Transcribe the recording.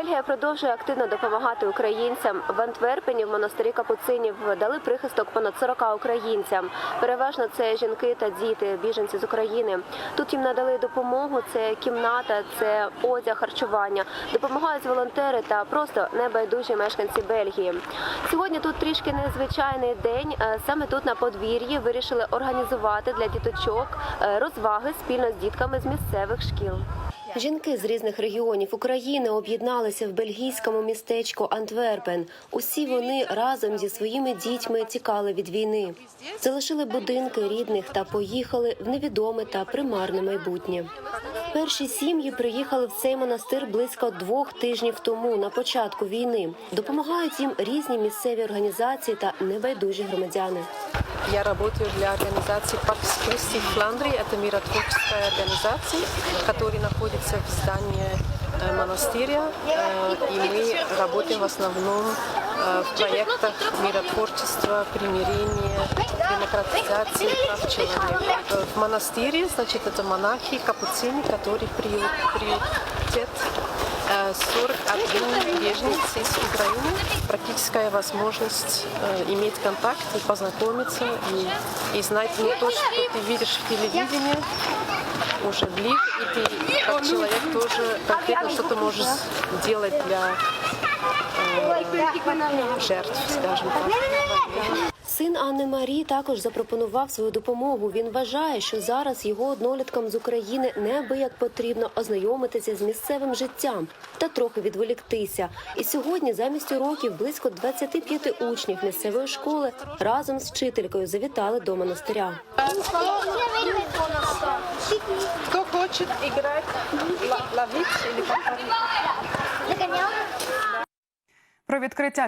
Бельгія продовжує активно допомагати українцям. В Антверпені в монастирі капуцинів дали прихисток понад 40 українцям. Переважно це жінки та діти, біженці з України. Тут їм надали допомогу. Це кімната, це одяг, харчування. Допомагають волонтери та просто небайдужі мешканці Бельгії. Сьогодні тут трішки незвичайний день. Е, Саме тут на подвір'ї вирішили організувати для діточок е, розваги спільно з дітками з місцевих шкіл. Жінки з різних регіонів України об'єдналися в бельгійському містечку Антверпен. Усі вони разом зі своїми дітьми тікали від війни, залишили будинки рідних та поїхали в невідоме та примарне майбутнє. Перші сім'ї приїхали в цей монастир близько двох тижнів тому, на початку війни. Допомагають їм різні місцеві організації та небайдужі громадяни. Я работаю для организации Пакс Christi в Фландрии. Это миротворческая организация, которая находится в здании э, монастыря. Э, И мы работаем в основном э, в проектах миротворчества, примирения, демократизации прав человека. В монастыре, значит, это монахи, капуцины, которые приют, приютят э, 41 беженец из Украины. Практическая возможность иметь контакт и познакомиться, и, и знать не то, что ты видишь в телевидении, уже ближе, и ты как человек тоже конкретно что-то можешь делать для э, жертв, скажем так. Син Анни Марії також запропонував свою допомогу. Він вважає, що зараз його одноліткам з України неабияк потрібно ознайомитися з місцевим життям та трохи відволіктися. І сьогодні, замість уроків, близько 25 учнів місцевої школи разом з вчителькою завітали до монастиря. Кто хочет играть ловить Про відкриття